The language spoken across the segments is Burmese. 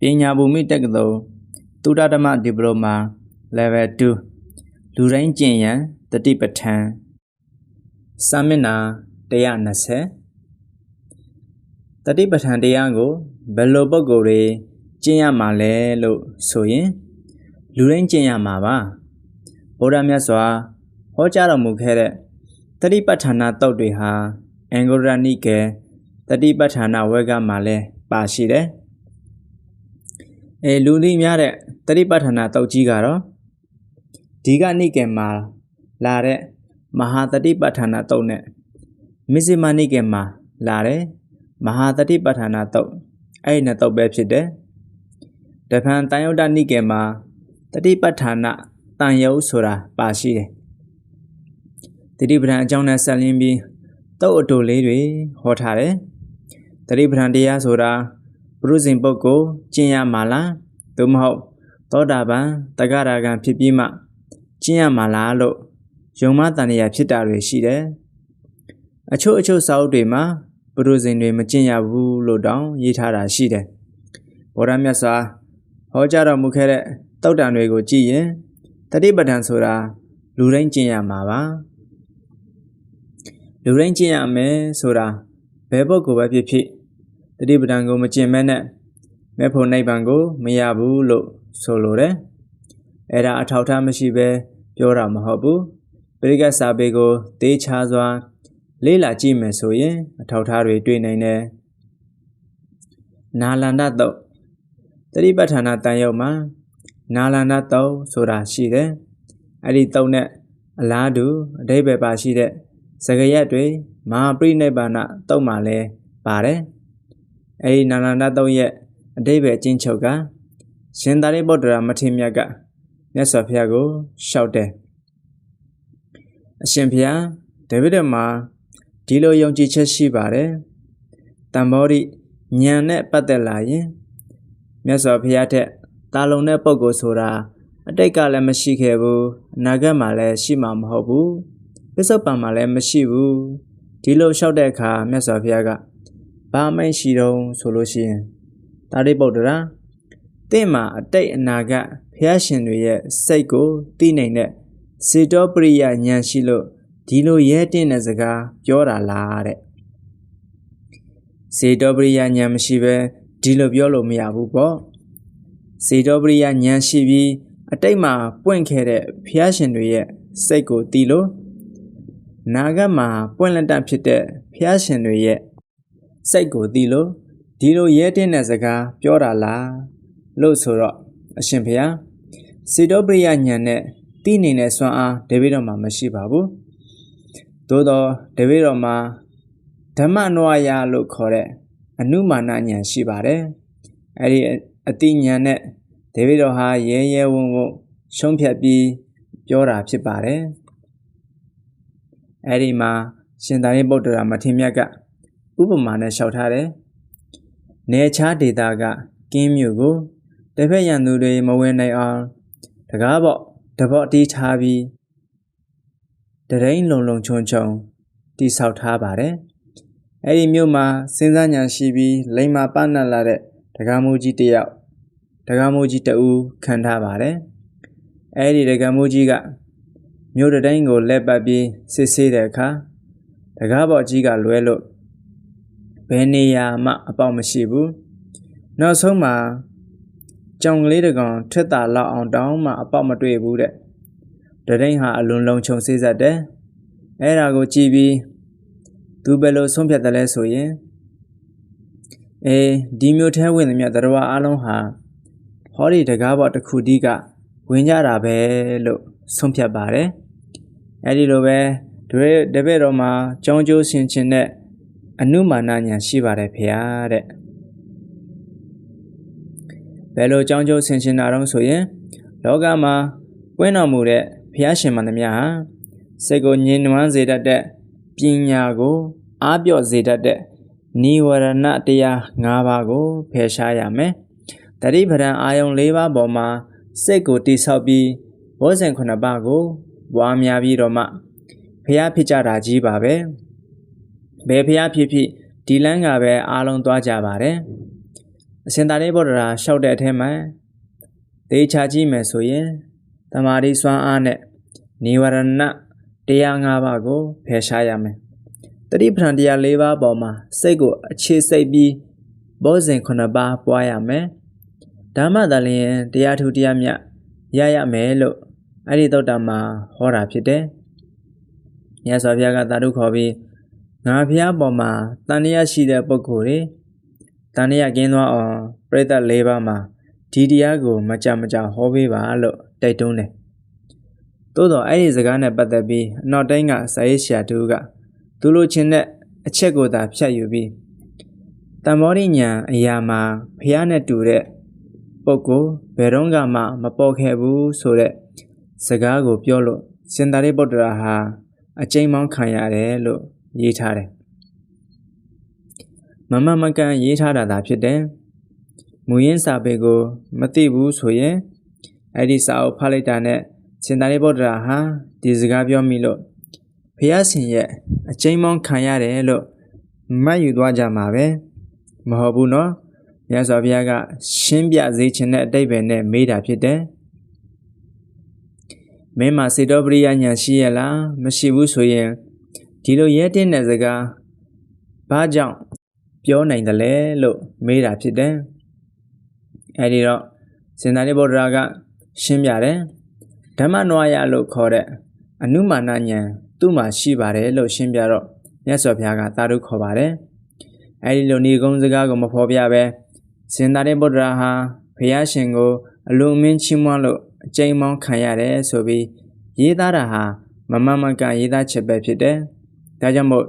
ပညာဘူမိတက္ကသိုလ်သုဒ္ဓဓမ္မဒီပလိုမာ level 2လူတိုင်းကျင့်ရန်တတိပဋ္ဌာန်စာမျက်နှာ120တတိပဋ္ဌာန်တရားကိုဘယ်လိုပုဂ္ဂိုလ်တွေကျင့်ရမှာလဲလို့ဆိုရင်လူတိုင်းကျင့်ရမှာပါဗုဒ္ဓမြတ်စွာဟောကြားတော်မူခဲ့တဲ့တတိပဋ္ဌာနာတုတ်တွေဟာအင်္ဂုရနိကေတတိပဋ္ဌာနာဝက်ကမှာလဲပါရှိတယ် အဲလူသိများတဲ့တတိပဋ္ဌာနာတုတ်ကြီးကတော့ဒီကနိကေမှာလာတဲ့မဟာတတိပဋ္ဌာနာတုတ်နဲ့မစ္စည်းမနိကေမှာလာတဲ့မဟာတတိပဋ္ဌာနာတုတ်အဲ့ဒီနှစ်တုတ်ပဲဖြစ်တယ်တဖန်တန်ယုဒ္ဓနိကေမှာတတိပဋ္ဌာနာတန်ယုတ်ဆိုတာပါရှိတယ်တတိပဋ္ဌာန်အကြောင်းနဲ့ဆက်လင်းပြီးတုတ်အတူလေးတွေဟောထားတယ်တတိပဋ္ဌာန်တရားဆိုတာ ဘုရုဇဉ်ပုဂ္ဂိုလ်ကျင့်ရမှာလားသို့မဟုတ်သောတာပန်တဂရဂံဖြစ်ပြီးမှကျင့်ရမှာလားလို့ယုံမတန်ရဖြစ်တာတွေရှိတယ်အချို့အချို့စာအုပ်တွေမှာဘုရုဇဉ်တွေမကျင့်ရဘူးလို့တောင်ရေးထားတာရှိတယ်ဗောဓမြတ်စွာဟောကြားတော်မူခဲ့တဲ့တောက်တန်တွေကိုကြည့်ရင်တတိပဋ္ဌာန်ဆိုတာလူတိုင်းကျင့်ရမှာပါလူတိုင်းကျင့်ရမယ်ဆိုတာဘယ်ပုဂ္ဂိုလ်ပဲဖြစ်ဖြစ် တတိပဋ္ဌာန်ကိုမကျင့်မဲနဲ့မေဖို့နိဗ္ဗာန်ကိုမရဘူးလို့ဆိုလိုတယ်အဲ့ဒါအထောက်ထားမရှိဘဲပြောတာမဟုတ်ဘူးပရိကတ်စာပေကိုတေးချစွာ လေးလာကြည့်မယ်ဆိုရင် အထောက်ထားတွေတွေ့နိုင်တယ်နာလန္ဒတုတ်တတိပဋ္ဌာနာတန်ရုပ်မှာနာလန္ဒတုတ်ဆိုတာရှိတယ်အဲ့ဒီတုတ်နဲ့အလားတူအဓိပ္ပာယ်ပါရှိတဲ့စကရက်တွေမဟာပရိနိဗ္ဗာန်တုတ်မှာလဲပါတယ် အဲဒီနာလန္ဒတုတ်ရဲ့အဓိပ္ပာယ်အချင်းချုပ်ကရှင်သာရိပုတ္တရာမထေရမြတ်ကမြတ်စွာဘုရားကိုလျှောက်တယ်အရှင်ဘုရားဒေဝိဒမှာဒီလိုယုံကြည်ချက်ရှိပါတယ်တမ္ဘောဓိဉာဏ်နဲ့ပတ်သက်လာရင်မြတ်စွာဘုရားထက်တာလုံတဲ့ပုံကိုဆိုတာအတိတ်ကလည်းမရှိခဲ့ဘူးအနာဂတ်မှာလည်းရှိမှာမဟုတ်ဘူးပစ္စုပန်မှာလည်းမရှိဘူးဒီလိုလျှောက်တဲ့အခါမြတ်စွာဘုရားက ဘာမိတ်ရှိတော့ဆိုလို့ရှိရင်တာရိပုတ္တရာတင့်မှာအတိတ်အနာဂတ်ဘုရားရှင်တွေရဲ့စိတ်ကိုသိနိုင်တဲ့စေတောပရိယဉာဏ်ရှိလို့ဒီလိုရဲတင်းတဲ့စကားပြောတာလားတဲ့စေတောပရိယဉာဏ်မရှိပဲဒီလိုပြောလို့မရဘူးပေါ့စေတောပရိယဉာဏ်ရှိပြီးအတိတ်မှာပွင့်ခဲ့တဲ့ဘုရားရှင်တွေရဲ့စိတ်ကိုသိလို့နာဂတ်မှာပွင့်လက်တဖြစ်တဲ့ဘုရားရှင်တွေရဲ့ စိတ်ကိုသိလို့ဒီလိုရဲတင်းတဲ့စကားပြောတာလားလို့ဆိုတော့အရှင်ဘုရားစေတောပရိယဉာဏ်နဲ့သိနေတဲ့စွမ်းအားဒေဝိတော်မှာမရှိပါဘူးသို့တော့ဒေဝိတော်မှာဓမ္မနဝယလို့ခေါ်တဲ့အနုမာနဉာဏ်ရှိပါတယ်အဲ့ဒီအတိဉာဏ်နဲ့ဒေဝိတော်ဟာရဲရဲဝံ့ဝံ့ရှုံးဖြတ်ပြီးပြောတာဖြစ်ပါတယ်အဲ့ဒီမှာရှင်သာရိပုတ္တရာမထေရမြတ်က ဥပမာနဲ့လျှောက်ထားတယ်။နေချားဒေတာကကင်းမြို့ကိုတစ်ဖက်ရန်သူတွေမဝင်နိုင်အောင်တကားပေါ့တပော့တီးထားပြီးတရင်လုံလုံချုံချုံတိဆောက်ထားပါတယ်။အဲ့ဒီမြို့မှာစဉ်းစားဉာဏ်ရှိပြီးလိမ္မာပနတ်လာတဲ့တကားမိုးကြီးတစ်ယောက်တကားမိုးကြီးတအူးခံထားပါတယ်။အဲ့ဒီတကားမိုးကြီးကမြို့တတိုင်းကိုလက်ပတ်ပြီးစစ်ဆေးတဲ့အခါတကားပေါ်ကြီးကလွဲလို့ ဘယ်နေရာမှအပေါက်မရှိဘူးနောက်ဆုံးမှာကြောင်ကလေးတကောင်ထက်တာလောက်အောင်တောင်းမှအပေါက်မတွေ့ဘူးတဲ့တရင်ဟာအလွန်လုံးချုံစေးစက်တယ်အဲ့ဒါကိုကြည့်ပြီးသူဘယ်လိုဆုံးဖြတ်တယ်လဲဆိုရင်အေးဒီမျိုးထဲဝင်သမျှတရားအလုံးဟာဟောဒီတကားဘော့တစ်ခုတည်းကဝင်ကြတာပဲလို့ဆုံးဖြတ်ပါတယ်အဲ့ဒီလိုပဲတွေတပည့်တော်မှာကြောင်းကျိုးဆင်ခြင်တဲ့ အနုမာနညာရှိပါတယ်ဖေဟာတဲ့ဘယ်လိုကြောင်းကျိုးဆင်ခြင်တာတော့ဆိုရင်လောကမှာပွင့်တော်မူတဲ့ဘုရားရှင်မန္တမြဟာစိတ်ကိုငြိမ်နွမ်းစေတတ်တဲ့ပညာကိုအားပြော့စေတတ်တဲ့နိဝရဏတရား၅ပါးကိုဖယ်ရှားရမယ်တတိပဒံအာယုံ၄ပါးပေါ်မှာစိတ်ကိုတိဆောက်ပြီးဘောဇဉ်ခုနှစ်ပါးကိုပွားများပြီးတော့မှဖះဖြစ်ကြတာကြီးပါပဲ ဘယ်ဖះဖြစ်ဖြစ်ဒီလမ်းကပဲအားလုံးသွားကြပါတယ်အရှင်သာရိပုတ္တရာလျှောက်တဲ့အထက်မှာသေချာကြည့်မယ်ဆိုရင်တမာရီစွမ်းအားနဲ့နိဝရဏတရား၅ပါးကိုဖယ်ရှားရမယ်တတိပဌံတရား၄ပါးပေါ်မှာစိတ်ကိုအခြေစိတ်ပြီးဘောဇဉ်9ပါးပွားရမယ်ဓမ္မသာလျင်တရားထူတရားမြတ်ရရမယ်လို့အဲ့ဒီသုတ်တံမှာဟောတာဖြစ်တယ်မြတ်စွာဘုရားကသာဓုခေါ်ပြီး ငါဘုရားပေါ်မှာတန်တရားရှိတဲ့ပုဂ္ဂိုလ်တွေတန်တရားကင်းသွားအောင်ပြိဿ၄ပါးမှာဒီတရားကိုမကြမကြဟောပေးပါလို့တိုက်တွန်းတယ်။သို့တော့အဲ့ဒီစကားနဲ့ပတ်သက်ပြီးအနောက်တိုင်းကစာရေးဆရာတူကသူလိုချင်တဲ့အချက်ကိုသာဖြတ်ယူပြီးတမ္မောရိညာအရာမှာဖះနဲ့တူတဲ့ပုဂ္ဂိုလ်ဘယ်တော့မှမပေါ်ခဲ့ဘူးဆိုတဲ့စကားကိုပြောလို့စင်တာရိပုတ္တရာဟာအကျဉ်းမောင်းခံရတယ်လို့ ရေးထားတယ်မမမကန်ရေးထားတာသာဖြစ်တယ်မူရင်းစာပေကိုမသိဘူးဆိုရင်အဲ့ဒီစာအုပ်ဖတ်လိုက်တာနဲ့စင်တာရိပုတ္တရာဟာဒီစကားပြောမိလို့ဖះရှင်ရဲ့အကျဉ်းမောင်းခံရတယ်လို့မှတ်ယူသွားကြမှာပဲမဟုတ်ဘူးနော်မြတ်စွာဘုရားကရှင်းပြစေခြင်းတဲ့အတိတ်ပဲနဲ့မေးတာဖြစ်တယ်မင်းမှာစေတောပရိယညာရှိရလားမရှိဘူးဆိုရင် ဒီလိုရဲတင်းတဲ့စကားဘာကြောင့်ပြောနိုင်တယ်လဲလို့မေးတာဖြစ်တယ်အဲဒီတော့စင်သာရိပုတ္တရာကရှင်းပြတယ်ဓမ္မနွားရလို့ခေါ်တဲ့အနုမာနညာသူ့မှာရှိပါတယ်လို့ရှင်းပြတော့မြတ်စွာဘုရားကသာဓုခေါ်ပါတယ်အဲဒီလိုဏီကုံစကားကိုမဖော်ပြဘဲစင်သာရိပုတ္တရာဟာဘုရားရှင်ကိုအလုံးမင်းချီးမွမ်းလို့အကျိန်မောင်းခံရတယ်ဆိုပြီးရေးသားတာဟာမမမကရေးသားချက်ပဲဖြစ်တယ်။ ဒါကြောင့်မို့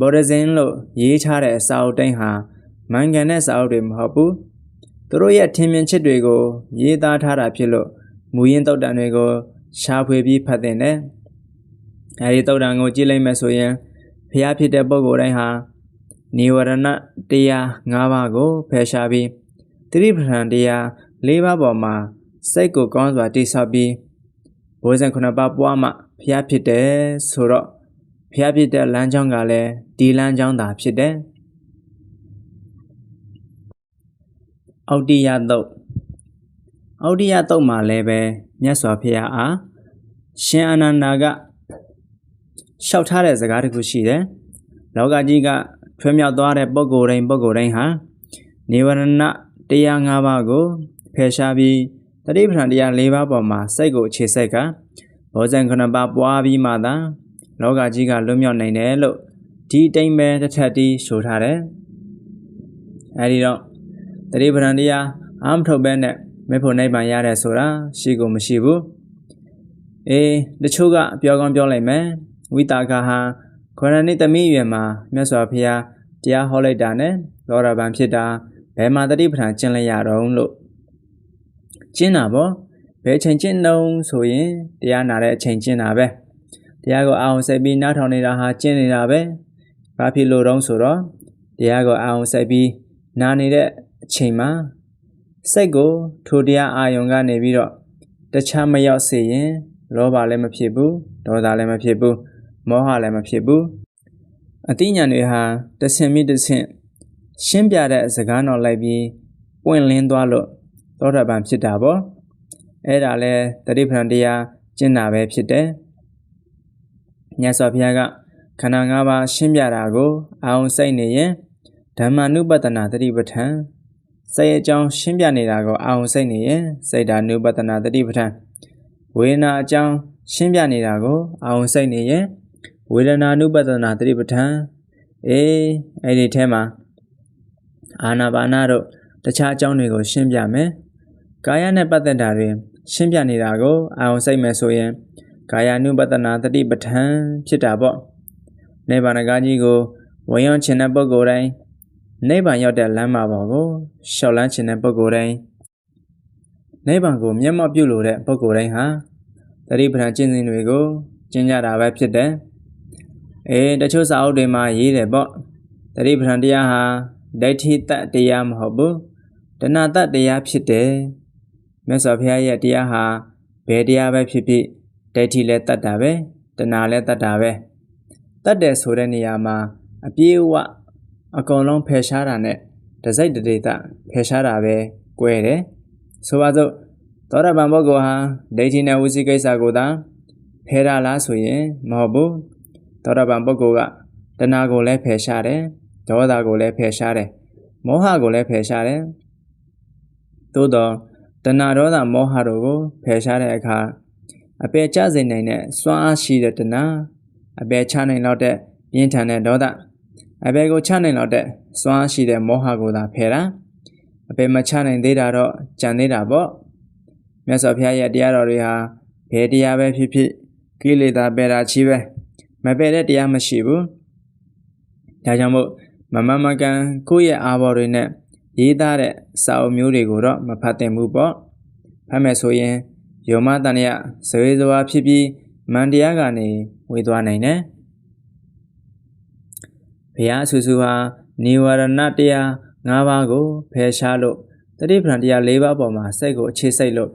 ဘောရဇင်လို့ရေးထားတဲ့စာအုပ်တိုင်းဟာမန်ကန်တဲ့စာအုပ်တွေမဟုတ်ဘူး။သူတို့ရဲ့ထင်မြင်ချက်တွေကို ရေးသားထားတာဖြစ်လို့မူရင်းတုတ်တန်တွေကိုရှားဖွေပြီးဖတ်တဲ့နဲ့အဲဒီတုတ်တန်ကိုကြည့်လိုက်မယ်ဆိုရင်ဖျားဖြစ်တဲ့ပုဂ္ဂိုလ်တိုင်းဟာနိဝရဏတရား၅ပါးကိုဖယ်ရှားပြီးသတိပဋ္ဌာန်တရား၄ပါးပေါ်မှာစိတ်ကိုကောင်းစွာတိဆောက်ပြီးဘိုးစံခုနှစ်ပါးပွားမှဖျားဖြစ်တယ်ဆိုတော့ ဖျားဖြစ်တဲ့လမ်းကြောင်းကလည်းဒီလမ်းကြောင်းသာဖြစ်တယ်အောက်တိယတုတ်အောက်တိယတုတ်မှာလည်းပဲမြတ်စွာဘုရားအားရှင်အနန္ဒာကလျှောက်ထားတဲ့စကားတစ်ခုရှိတယ်လောကကြီးကထွေးမြောက်သွားတဲ့ပုဂ္ဂိုလ်တိုင်းပုဂ္ဂိုလ်တိုင်းဟာနေဝရဏတရား၅ပါးကိုဖယ်ရှားပြီးတတိပဌာန်တရား၄ပါးပေါ်မှာစိတ်ကိုအခြေစိုက်ကဘောဇံခုနှစ်ပါးပွားပြီးမှသာ လောကကြီးကလွတ်မြောက်နိုင်တယ်လို့ဒီတိမ်ပဲတစ်ထက်တီးဆိုထားတယ်။အဲဒီတော့တတိပဌာန်တရားအာမထုတ်ပဲနဲ့မေဖို့နိဗ္ဗာန်ရတယ်ဆိုတာရှိကိုမရှိဘူး။အေးတချို့ကပြောကောင်းပြောလိုက်မယ်ဝိတာကဟာခေါရဏိသမီးရွယ်မှာမြတ်စွာဘုရားတရားဟောလိုက်တာနဲ့လောရဗံဖြစ်တာဘယ်မှာတတိပဌာန်ကျင့်လိုက်ရတော့လို့ကျင့်တာပေါ့ဘယ်ချိန်ကျင့်တော့ဆိုရင်တရားနာတဲ့အချိန်ကျင့်တာပဲ တရားကိုအာရုံစိုက်ပြီးနားထောင်နေတာဟာကျင့်နေတာပဲဘာဖြစ်လို့တော့ဆိုတော့တရားကိုအာရုံစိုက်ပြီးနားနေတဲ့အချိန်မှာစိတ်ကိုထိုတရားအာယုံကနေပြီးတော့တခြားမရောက်စေရင်လောဘလည်းမဖြစ်ဘူးဒေါသလည်းမဖြစ်ဘူးမောဟလည်းမဖြစ်ဘူးအသိဉာဏ်တွေဟာတဆင့်မိတဆင့်ရှင်းပြတဲ့စကားတော်လိုက်ပြီးပွင့်လင်းသွားလို့သောတာပန်ဖြစ်တာပေါ့အဲ့ဒါလဲတတိပဌံတရားကျင့်တာပဲဖြစ်တယ် မြတ်စွာဘုရားကခန္ဓာ၅ပါးရှင်းပြတာကိုအာုံစိတ်နေရင်ဓမ္မနုပတနာတတိပဌံစိတ်အကြောင်းရှင်းပြနေတာကိုအာုံစိတ်နေရင်စိတ်ဓာနုပတနာတတိပဌံဝေဒနာအကြောင်းရှင်းပြနေတာကိုအာုံစိတ်နေရင်ဝေဒနာနုပတနာတတိပဌံအေးအဲ့ဒီထဲမှာအာနာပါနာတို့တခြားအကြောင်းတွေကိုရှင်းပြမယ်။ကာယနဲ့ပတ်သက်တာတွေရှင်းပြနေတာကိုအာရုံစိတ်မယ်ဆိုရင် ကာယ ानु ပတနာတတိပဋ္ဌာန်ဖြစ်တာပေါ့။နိဗ္ဗာန်ကားကြီးကိုဝင်ရောက်ခြင်းတဲ့ပုဂ္ဂိုလ်တိုင်းနိဗ္ဗာန်ရောက်တဲ့လမ်းမပေါ်ကိုရှောက်လန်းခြင်းတဲ့ပုဂ္ဂိုလ်တိုင်းနိဗ္ဗာန်ကိုမျက်မှောက်ပြုလို့တဲ့ပုဂ္ဂိုလ်တိုင်းဟာတတိပဋ္ဌာန်ကျင့်စဉ်တွေကိုကျင့်ကြတာပဲဖြစ်တယ်။အေးတချို့စာအုပ်တွေမှာရေးတယ်ပေါ့။တတိပဋ္ဌာန်တရားဟာဒိဋ္ဌိတတ်တရားမဟုတ်ဘူးတဏတတ်တရားဖြစ်တယ်မြတ်စွာဘုရားရဲ့တရားဟာဘယ်တရားပဲဖြစ်ဖြစ် ဒိဋ္ဌိလည်းတတ်တာပဲတဏလည်းတတ်တာပဲတတ်တယ်ဆိုတဲ့နေရာမှာအပြည့်အဝအကုန်လုံးဖယ်ရှားတာနဲ့တစိုက်တဒေတာဖယ်ရှားတာပဲကွဲတယ်ဆိုပါစို့သောတာပန်ပုဂ္ဂိုလ်ဟာဒိဋ္ဌိနဲ့ဝိသိကိစ္စကိုသာဖယ်တာလားဆိုရင်မဟုတ်ဘူးသောတာပန်ပုဂ္ဂိုလ်ကတဏှာကိုလည်းဖယ်ရှားတယ်ဒေါသကိုလည်းဖယ်ရှားတယ်မောဟကိုလည်းဖယ်ရှားတယ်သို့တော့တဏှာဒေါသမောဟတို့ကိုဖယ်ရှားတဲ့အခါ အပယ်ကျစေနိုင်တဲ့စွမ်းအားရှိတဲ့တဏှာအပယ်ချနိုင်တော့တဲ့ပြင်းထန်တဲ့ဒေါသအပယ်ကိုချနိုင်တော့တဲ့စွမ်းအားရှိတဲ့မောဟကိုသာဖယ်တာအပယ်မချနိုင်သေးတာတော့ကြံသေးတာပေါ့မြတ်စွာဘုရားရဲ့တရားတော်တွေဟာဘယ်တရားပဲဖြစ်ဖြစ်ကိလေသာပယ်တာချီးပဲမပယ်တဲ့တရားမရှိဘူးဒါကြောင့်မို့မမမကန်ကိုယ့်ရဲ့အာဘော်တွေနဲ့ရေးသားတဲ့စာအုပ်မျိုးတွေကိုတော့မဖတ်သင့်ဘူးပေါ့ဖတ်မယ်ဆိုရင် ယောမတန်ရဇဝေဇဝါဖြစ်ပြီးမန်တရားကနေဝေသွားနိုင်တယ်ဘုရားအဆူဆူဟာနိဝရဏတရား၅ပါးကိုဖယ်ရှားလို့တတိပံတရား၄ပါးပေါ်မှာစိတ်ကိုအခြေစိတ်လို့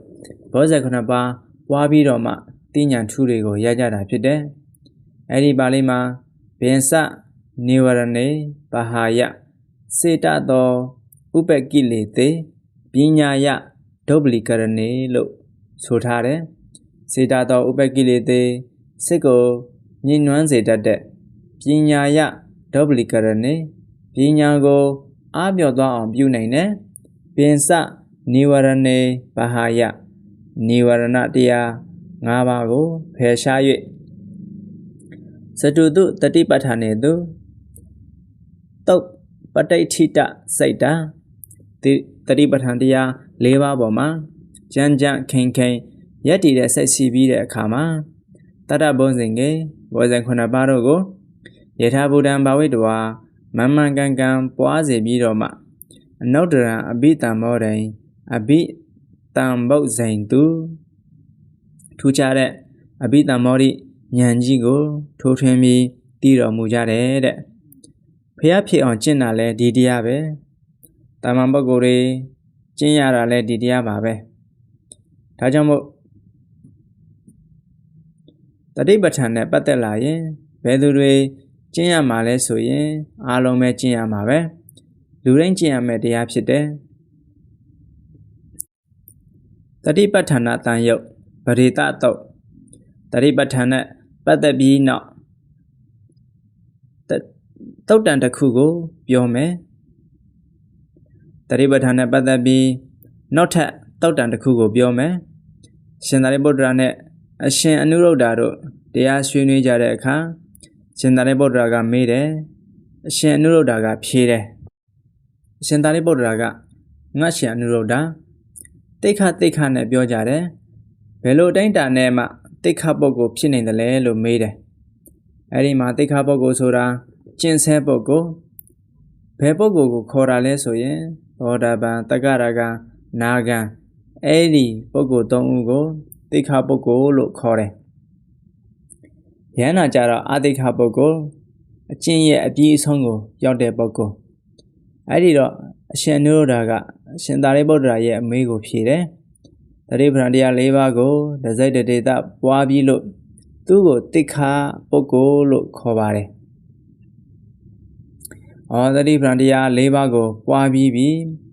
ဘောဇက်ခုနှစ်ပါးပွားပြီးတော့မှတိညာထူးတွေကိုရကြတာဖြစ်တယ်အဲ့ဒီပါဠိမှာဘင်စနိဝရဏေပဟာယစေတသောဥပကိလေသေပညာယဒုပ္ပလီကရဏေလို့ ဆိုထားတယ်စေတသောဥပကိလေသေစိတ်ကိုညှဉ်းနှွမ်းစေတတ်တဲ့ပညာယဒုပ္ပလီကရဏေပညာကိုအားပြော့သွားအောင်ပြုနိုင်တယ်ပင်စနိဝရဏေပဟာယနိဝရဏတရား၅ပါးကိုဖယ်ရှား၍စတုတုတတိပဋ္ဌာနေတုတုတ်ပဋိဋ္ဌိတစိတ်တာတတိပဋ္ဌာန်တရား၄ပါးပေါ်မှာ ကြမ်းကြမ်းခိန်ခိန်ရက်တည်တဲ့စိတ်စီပြီးတဲ့အခါမှာတတ္တဘုံစဉ်ကေဘောဇင်ခုနှစ်ပါးတို့ကိုယထာဘူတံဘာဝိတဝါမမ္မန်ကန်ကန်ပွားစေပြီးတော့မှအနုတ္တရံအဘိတံမောရိအဘိတံဘုတ်ဇိန်သူထူးခြားတဲ့အဘိတံမောရိဉာဏ်ကြီးကို ထိုးထွင်းပြီးတည်တော်မူကြတယ်တဲ့ဖះဖြစ်အောင်ကျင့်တာလဲဒီတရားပဲတာမန်ပုဂ္ဂိုလ်တွေကျင့်ရတာလဲဒီတရားပါပဲ ဒါကြောင့်မို့တတိပဋ္ဌာန်နဲ့ပတ်သက်လာရင်ဘယ်သူတွေကျင့်ရမှာလဲဆိုရင်အားလုံးပဲကျင့်ရမှာပဲလူတိုင်းကျင့်ရမယ့်တရားဖြစ်တယ်တတိပဋ္ဌာနာတန်ယုတ်ဗရေတတုတ်တတိပဋ္ဌာန်နဲ့ပတ်သက်ပြီးနောက်တုတ်တန်တစ်ခုကိုပြောမယ်တတိပဋ္ဌာန်နဲ့ပတ်သက်ပြီးနောက်ထပ်တုတ်တန်တစ်ခုကိုပြောမယ် ရှင်သာရိပုတ္တရာနဲ့အရှင်အနုရုဒ္ဓတို့တရားဆွေးနွေးကြတဲ့အခါရှင်သာရိပုတ္တရာကမေးတယ်အရှင်အနုရုဒ္ဓကဖြေတယ်အရှင်သာရိပုတ္တရာကငါရှင်အနုရုဒ္ဓတိခတိခနဲ့ပြောကြတယ်ဘယ်လိုတိုင်းတာနဲ့မှတိခပုဂ္ဂိုလ်ဖြစ်နေတယ်လဲလို့မေးတယ်အဲ့ဒီမှာတိခပုဂ္ဂိုလ်ဆိုတာကျင့်ဆဲပုဂ္ဂိုလ်ဘယ်ပုဂ္ဂိုလ်ကိုခေါ်တာလဲဆိုရင်ဘောဓဘာတက္ကရာကနာဂံ အဲ့ဒီပုဂ္ဂိုလ်၃ဦးကိုတိခပုဂ္ဂိုလ်လို့ခေါ်တယ်ရဟန္တာကြတော့အတိခပုဂ္ဂိုလ်အကျင့်ရဲ့အပြည့်အစုံကို ရောက်တဲ့ပုဂ္ဂိုလ်အဲ့ဒီတော့အရှင်နုရဒာကအရှင်သာရိပုတ္တရာရဲ့အမေးကိုဖြေတယ်တတိပ္ပံတရား၄ပါးကိုဒဇိတ်တေတပွားပြီးလို့သူ့ကိုတိခပုဂ္ဂိုလ်လို့ခေါ်ပါတယ်။ဩသတိပ္ပံတရား၄ပါးကိုပွားပြီးပြီ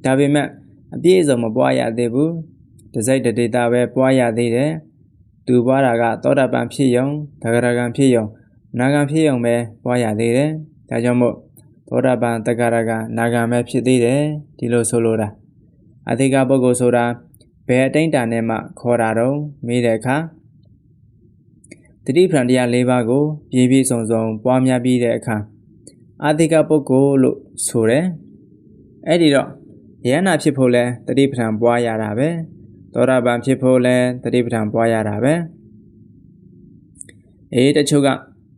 ဒါပေမဲ့အပြည့်အစုံမပွားရသေးဘူး။ ဒဇိတ်တေတပဲပွားရသေးတယ်။သူပွားတာကသောတာပန်ဖြစ်ယုံသဂရကံဖြစ်ယုံနာဂံဖြစ်ယုံပဲပွားရသေးတယ်။ဒါကြောင့်မို့သောတာပန်တက္ကရာကနာဂံပဲဖြစ်သေးတယ်ဒီလိုဆိုလိုတာအသိကပုဂ္ဂိုလ်ဆိုတာဘယ်အတိုင်းတာနဲ့မှခေါ်တာတော့မေးတဲ့အခါတတိပံတရား၄ပါးကိုပြည့်ပြည့်စုံစုံပွားများပြီးတဲ့အခါအာသိကပုဂ္ဂိုလ်လို့ဆိုတယ်အဲ့ဒီတော့ယန္နာဖြစ်ဖို့လဲတတိပံပွားရတာပဲ သောတာပန်ဖြစ်ဖို့လဲတတိပံပွားရတာပဲအေးတချို့က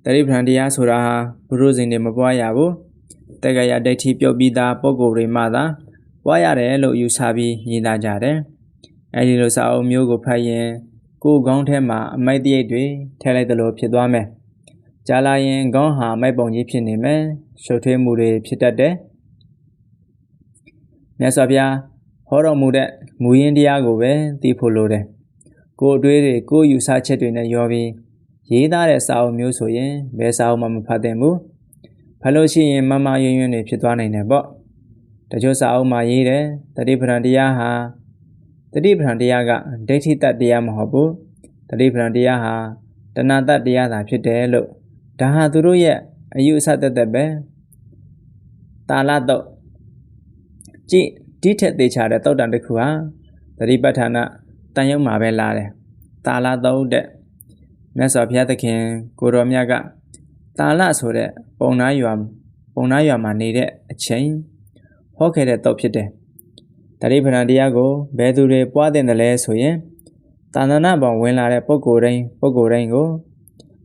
တတိပံတရားဆိုတာဟာဘုရုဇင်တွေမပွားရဘူးတက္ကရာဒိဋ္ဌိပြုတ်ပြီးသားပုဂ္ဂိုလ်တွေမှသာပွားရတယ်လို့ယူဆပြီးရေးသားကြတယ်အဲဒီလိုစာအုပ်မျိုးကိုဖတ်ရင်ကိုယ်ခေါင်းထဲမှာအမိုက်တရိပ်တွေထည့်လိုက်သလိုဖြစ်သွားမယ်။ကြာလာရင်ခေါင်းဟာမိုက်ပုံကြီးဖြစ်နေမယ်။ရှုပ်ထွေးမှုတွေဖြစ်တတ်တယ်။မြတ်စွာဘုရား ဟောတော်မူတဲ့မူရင်းတရားကိုပဲသိဖို့လိုတယ်။ကိုယ်အတွေးတွေကိုယ်ယူဆချက်တွေနဲ့ရောပြီးရေးသားတဲ့စာအုပ်မျိုးဆိုရင်ဘယ်စာအုပ်မှမဖတ်သင့်ဘူး။ဖတ်လို့ရှိရင်မမယွန်းယွန်းတွေဖြစ်သွားနိုင်တယ်ပေါ့။တချို့စာအုပ်မှာရေးတယ်တတိပဌံတရားဟာတတိပဌံတရားကဒိဋ္ဌိတတ်တရားမဟုတ်ဘူးတတိပဌံတရားဟာတဏှာတတ်တရားသာဖြစ်တယ်လို့ဒါဟာသူတို့ရဲ့အယူအဆတက်တက်ပဲတာလတော့ကြည့် ဒီထက်သေးချတဲ့တောက်တန်တစ်ခုဟာတတိပဋ္ဌာနာတန်ရုံမှာပဲလာတယ်တာလတော့တဲ့မြတ်စွာဘုရားသခင်ကိုတော်မြတ်ကတာလဆိုတဲ့ပုံနာရွာပုံနာရွာမှာနေတဲ့အချိန်ဟောခဲ့တဲ့တော့ဖြစ်တယ်တတိပဋ္ဌာန်တရားကိုဘယ်သူတွေပွားတဲ့တယ်လဲဆိုရင်သာသနာပေါင်းဝင်လာတဲ့ပုဂ္ဂိုလ်တိုင်းပုဂ္ဂိုလ်တိုင်းကို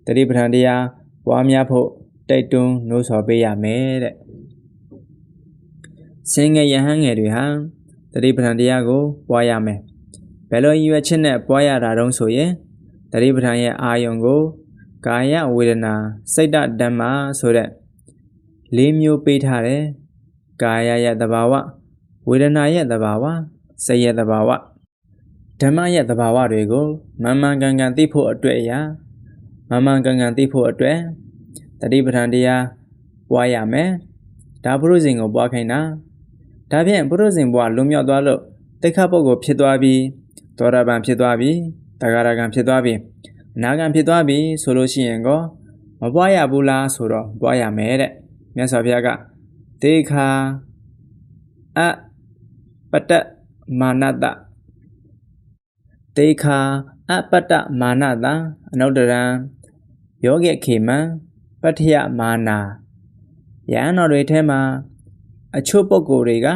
တတိပဋ္ဌာန်တရားပွားများဖို့တိုက်တွန်းနှိုးဆော်ပေးရမယ်တဲ့ စင်ငယ်ယဟန်ငယ်တွေဟာတတိပဋ္ဌာန်တရားကိုပွားရမယ်ဘယ်လိုရည်ရွယ်ချက်နဲ့ပွားရတာတုံးဆိုရင်တတိပဋ္ဌာန်ရဲ့အာယုံကိုကာယဝေဒနာစိတ်ဓမ္မဆိုတဲ့လေးမျိုးပေးထားတယ်ကာယရဲ့သဘာဝဝေဒနာရဲ့သဘာဝစိတ်ရဲ့သဘာဝဓမ္မရဲ့သဘာဝတွေကိုမမှန်ကန်ကန်သိဖို့အတွက်အရာမမှန်ကန်ကန်သိဖို့အတွက်တတိပဋ္ဌာန်တရားပွားရမယ်ဒါပုရုဇဉ်ကိုပွားခိုင်းတာ ဒါဖြင့်ပုရုဇဉ်ဘဝလွန်မြောက်သွားလို့တိခတ်ပုဂ္ဂိုလ်ဖြစ်သွားပြီးသောတာပန်ဖြစ်သွားပြီးတဂရကံဖြစ်သွားပြီးအနာဂံဖြစ်သွားပြီဆိုလို့ရှိရင်ကောမပွားရဘူးလားဆိုတော့ပွားရမယ်တဲ့မြတ်စွာဘုရားကတေခာအပတ္တမာနတတေခာအပတ္တမာနတအနုတ္တရံယောဂေခေမံပတ္ထယမာနာယဟန်တော်တွေထဲမှာ အချို့ပုဂ္ဂိုလ်တွေက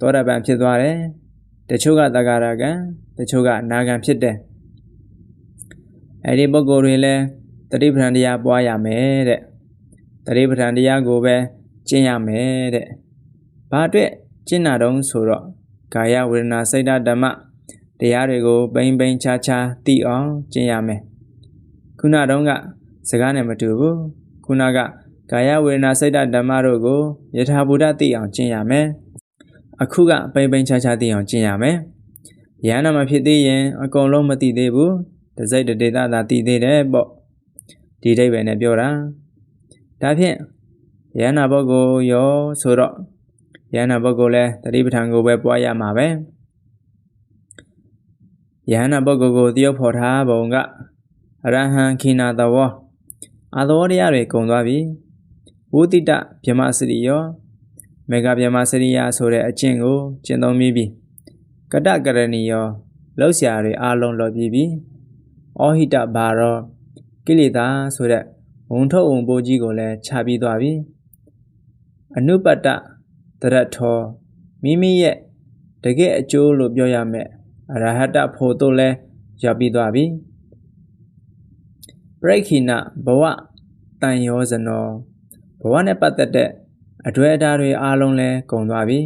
သောတာပန်ဖြစ်သွားတယ်တချို့ကသဂရကံတချို့ကအနာဂံဖြစ်တယ်အဲ့ဒီပုဂ္ဂိုလ်တွေလည်းတတိပဋ္ဌာန်တရားပွားရမယ်တဲ့တတိပဋ္ဌာန်တရားကိုပဲကျင့်ရမယ်တဲ့ဘာအတွက်ကျင့်တာတုံးဆိုတော့ကာယဝေဒနာစိတ်ဓာတ်ဓမ္မတရားတွေကိုပိမ့်ပိမ့်ခြားခြားသိအောင်ကျင့်ရမယ်ခုနတုန်းကစကားနဲ့မတူဘူးခုနက ကာယဝေဒနာစိတ်ဓာတ်ဓမ္မတို့ကိုယထာဘူတသိအောင်ကျင့်ရမယ်အခုကပိမ့်ပိမ့်ခြားခြားသိအောင်ကျင့်ရမယ်ရဟန္တာမဖြစ်သေးရင်အကုန်လုံးမသိသေးဘူးတစိတ်တဒေတာသာသိသေးတယ်ပေါ့ဒီအိဗယ်နဲ့ပြောတာဒါဖြင့်ယန္နာပုဂ္ဂိုလ်ရောဆိုတော့ယန္နာပုဂ္ဂိုလ်လဲတတိပဋ္ဌာန်ကိုပဲပွားရမှာပဲယန္နာပုဂ္ဂိုလ်ကိုတရုပ်ဖော်ထားပုံကအရဟံခိနာတဝောအာသောတရားတွေကုန်သွားပြီ ဝုတိတဗြဟ္မစရိယောမေဃဗြဟ္မစရိယဆိုတဲ့အကျင့်ကိုကျင့်သုံးပြီးပြီကတကရဏီယောလောက်ဆရာတွေအားလုံးလောပြီးပြီဩဟိတဘာရောကိလေသာဆိုတဲ့ဝန်ထုတ်ဝန်ပိုးကြီးကိုလည်းခြာပြီးသွားပြီအနုပတ္တတရထောမိမိရဲ့တကယ်အကျိုးလို့ပြောရမယ်အရဟတဖို့တို့လည်းရောက်ပြီးသွားပြီပရိခိဏဘဝတန်ရောဇနော ဘဝနဲ့ပတ်သက်တဲ့အတွေ့အတာတွေအားလုံးလည်းကုန်သွားပြီ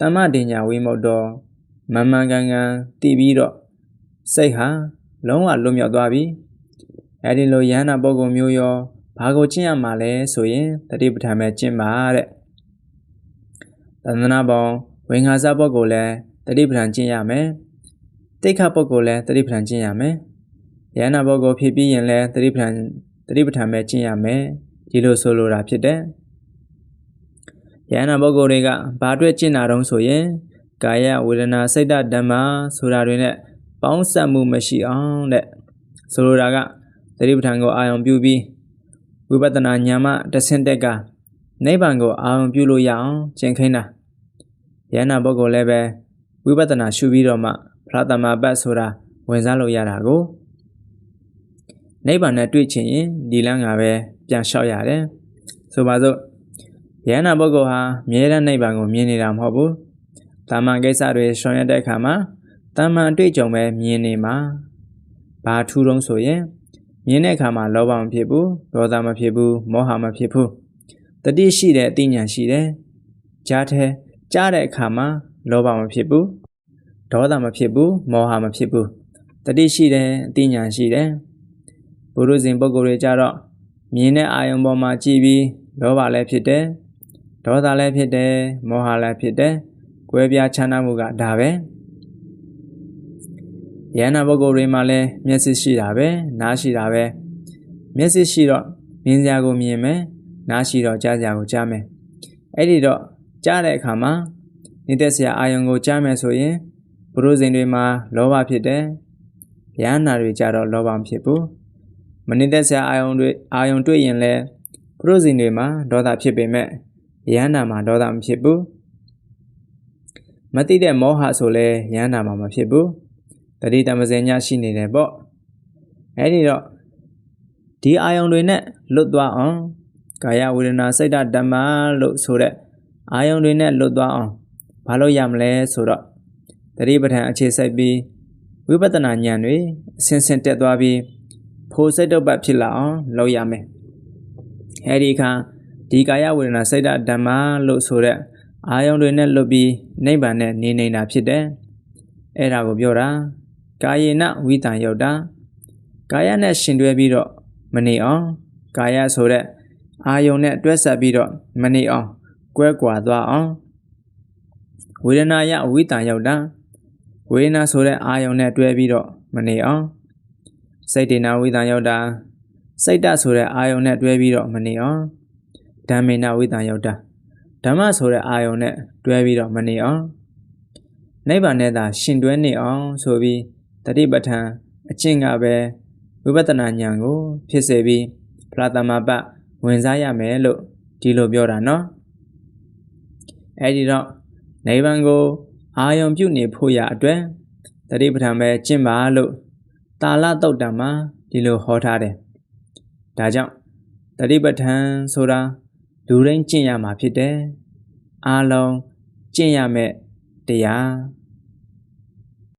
တမ္မတင်ညာဝိမုတ်တော်မမှန်ကန်ကန်တည်ပြီးတော့စိတ်ဟာလုံးဝလွတ်မြောက်သွားပြီအဲဒီလိုယန္နာပုဂ္ဂိုလ်မျိုးရောဘာကိုကျင့်ရမှာလဲဆိုရင်တတိပဋ္ဌာန်ပဲကျင့်ပါတဲ့သန္ဒနာပေါင်းဝိငါစပုဂ္ဂိုလ်လည်းတတိပဋ္ဌာန်ကျင့်ရမယ်တိခပုဂ္ဂိုလ်လည်းတတိပဋ္ဌာန်ကျင့်ရမယ်ယန္နာပုဂ္ဂိုလ်ဖြစ်ပြီးရင်လည်းတတိပဋ္ဌာန်တတိပဋ္ဌာန်ပဲကျင့်ရမယ် ဒီလိုဆိုလိုတာဖြစ်တယ်ယန္နာပုဂ္ဂိုလ်တွေကဘာအတွက်ကျင့်တာတုံးဆိုရင်ကာယဝေဒနာစိတ်ဓမ္မဆိုတာတွေနဲ့ပေါင်းစပ်မှုမရှိအောင်တဲ့ဆိုလိုတာကသတိပဋ္ဌာန်ကိုအာရုံပြုပြီးဝိပဿနာဉာဏ်မှတဆင့်တက်ကနိဗ္ဗာန်ကိုအာရုံပြုလို့ရအောင်ကျင့်ခိုင်းတာယန္နာပုဂ္ဂိုလ်လည်းပဲဝိပဿနာရှုပြီးတော့မှဖလားတမပတ်ဆိုတာဝင်စားလို့ရတာကို နိဗ္ဗာန်နဲ့တွေ့ချင်ရင်ဒီလမ်းကပဲပြန်လျှောက်ရတယ်ဆိုပါစို့ယန္နာပုဂ္ဂိုလ်ဟာမြဲတဲ့နိဗ္ဗာန်ကိုမြင်နေတာမဟုတ်ဘူးတာမန်ကိစ္စတွေဆောင်ရွက်တဲ့အခါမှာတာမန်အတွေ့အကြုံပဲမြင်နေမှာဘာထူးတုံးဆိုရင်မြင်တဲ့အခါမှာလောဘမဖြစ်ဘူးဒေါသမဖြစ်ဘူးမောဟမဖြစ်ဘူးတတိရှိတဲ့အသိဉာဏ်ရှိတယ်ကြားထဲကြားတဲ့အခါမှာလောဘမဖြစ်ဘူးဒေါသမဖြစ်ဘူးမောဟမဖြစ်ဘူးတတိရှိတဲ့အသိဉာဏ်ရှိတယ် ဘုရုဇဉ်ပုဂ္ဂိုလ်တွေကြတော့မြင်တဲ့အာယုံပေါ်မှာကြည်ပြီးလောဘလည်းဖြစ်တယ်ဒေါသလည်းဖြစ်တယ်မောဟလည်းဖြစ်တယ်ကွဲပြားချမ်းသာမှုကဒါပဲယန္နာပုဂ္ဂိုလ်တွေမှာလည်းမျက်စိရှိတာပဲနားရှိတာပဲမျက်စိရှိတော့မြင်စရာကိုမြင်မယ်နားရှိတော့ကြားစရာကိုကြားမယ်အဲ့ဒီတော့ကြားတဲ့အခါမှာနေတဲ့ဆရာအာယုံကိုကြားမယ်ဆိုရင်ပုရုဇဉ်တွေမှာလောဘဖြစ်တယ်။ဗျာနာတွေကြတော့လောဘမဖြစ်ဘူး။ မနေတဲ့ဆရာအာယုံတွေအာယုံတွေ့ရင်လည်းပုရုဇဉ်တွေမှာဒေါသဖြစ်ပေမဲ့ဗျာနာမှာဒေါသမဖြစ်ဘူး။မသိတဲ့မောဟဆိုလဲဗျာနာမှာမဖြစ်ဘူး။တတိတမစင်ညာရှိနေတယ်ပေါ့။အဲဒီတော့ဒီအာယုံတွေနဲ့လွတ်သွားအောင်ကာယဝေဒနာစိတ်ဓဓမ္မလို့ဆိုတဲ့အာယုံတွေနဲ့လွတ်သွားအောင်ဘာလို့ရမလဲဆိုတော့တတိပဋ္ဌာန်အခြေစိုက်ပြီးဝိပဿနာဉာဏ်တွေအစဉ်စဉ်တက်သွားပြီး ဖို့စိတ်တုပ်ပတ်ဖြစ်လာအောင်လုပ်ရမယ်အဲဒီအခါဒီကာယဝေဒနာစိတ်ဓဓမ္မလို့ဆိုတဲ့အာယုံတွေနဲ့လွတ်ပြီးနိဗ္ဗာန်နဲ့နေနေတာဖြစ်တယ်အဲ့ဒါကိုပြောတာကာယေနဝိတံယုတ်တာကာယနဲ့ရှင်တွဲပြီးတော့မနေအောင်ကာယဆိုတဲ့အာယုံနဲ့တွဲဆက်ပြီးတော့မနေအောင်ကွဲကွာသွားအောင်ဝေဒနာယဝိတံရောက်တာဝေဒနာဆိုတဲ့အာယုံနဲ့တွဲပြီးတော့မနေအောင် စိတ်တေနာဝိတံရောက်တာစိတ်တဆိုတဲ့အာယုံနဲ့တွဲပြီးတော့မနေအောင်ဓမ္မေနာဝိတံရောက်တာဓမ္မဆိုတဲ့အာယုံနဲ့တွဲပြီးတော့မနေအောင်နိဗ္ဗာန်နဲ့သာရှင်တွဲနေအောင်ဆိုပြီးတတိပဋ္ဌာန်အကျင့်ကပဲဝိပဿနာဉာဏ်ကို ဖြစ်စေပြီးဖလားတမပဝင်စားရမယ်လို့ဒီလိုပြောတာနော်အဲဒီတော့နိဗ္ဗာန်ကို အာယုံပြုနေဖို့ရအတွက်တတိပဋ္ဌာန်ပဲကျင့်ပါလို့ တာလတုတ်တံမှာဒီလိုဟောထားတယ်ဒါကြောင့်တတိပဋ္ဌာန်ဆိုတာလူတိုင်းကျင့်ရမှာဖြစ်တယ်အားလုံးကျင့်ရမယ်တရား